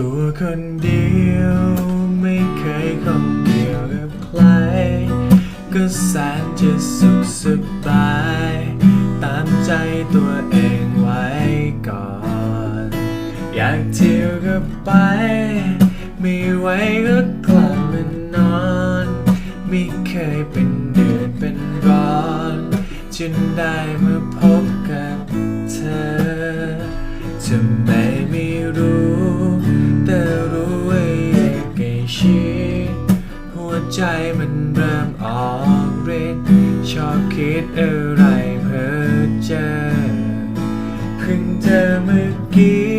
ตัวคนเดียวไม่เคยคงเดียวกับใครก็แสนจะสุขสบาย ตามใจตัวเองไว้ก่อน อยากเที่ยวก็ไป ไม่ไหวก็กลับมานอน ไม่เคยเป็นเดือดเป็นร้อนจนได้มาพบ ใจมันเริ่มออกฤทธิ์ชอบคิดอะไรเพ้อเจอเพิ่งเจอเมื่อกี้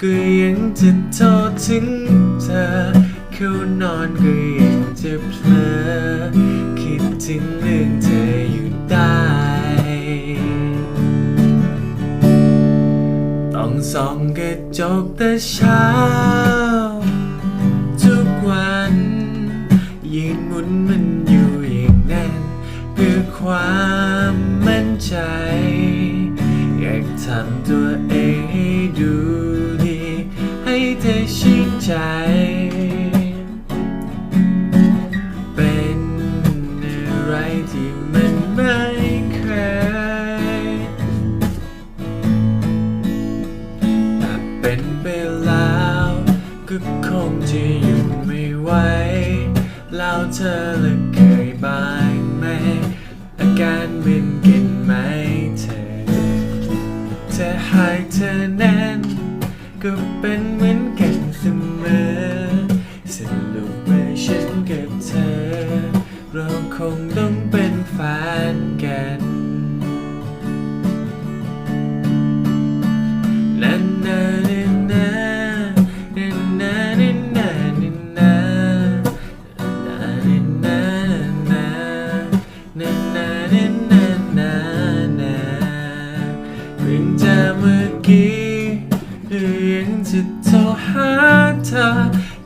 ก็ยังจะโทษถึงเธอเข้านอนก็ยังจะเพลอคิดถึงเรื่องเธออยู่ได้ต้องส่องกระจกแต่เช้า ความมั่นใจ อยากทำตัวเองให้ดูดี ให้เธอชื่นใจ เป็นอะไรที่มันไม่เคยถ้าเป็นไปแล้วก็คงจะอยู่ไม่ไหวแล้วเธอเคย ก็เป็นเหมือนกันเสมอสรุปว่าฉันกับเธอ เราคงต้อง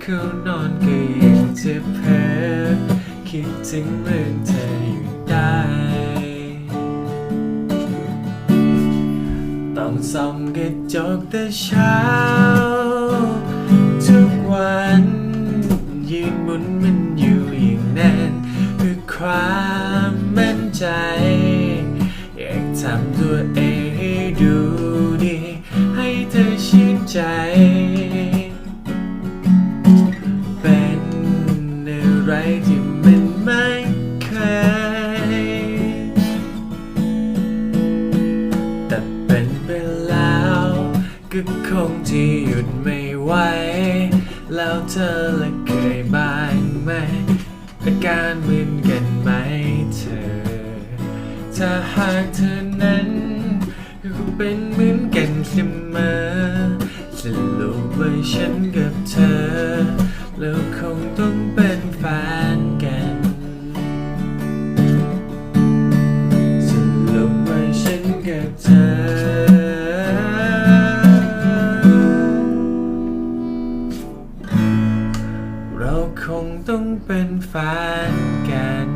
เข้านอนก็ยังจะเพ้อคิดถึงเรื่องเธออยู่ได้ ต้องส่องกระจกแต่เช้า ทุกวันยืน อะไรที่มันไม่เคย แต่เป็นไปแล้วก็คงที่หยุดไม่ไหว แล้วเธอละเคยบ้างไหมอาการเหมือนกันไหมเธอ ถ้าหากเธอนั้นก็เป็นเหมือนกันเสมอสรุปว่าฉันกับเธอ แล้วคงต้อง คงต้องเป็นแฟนกัน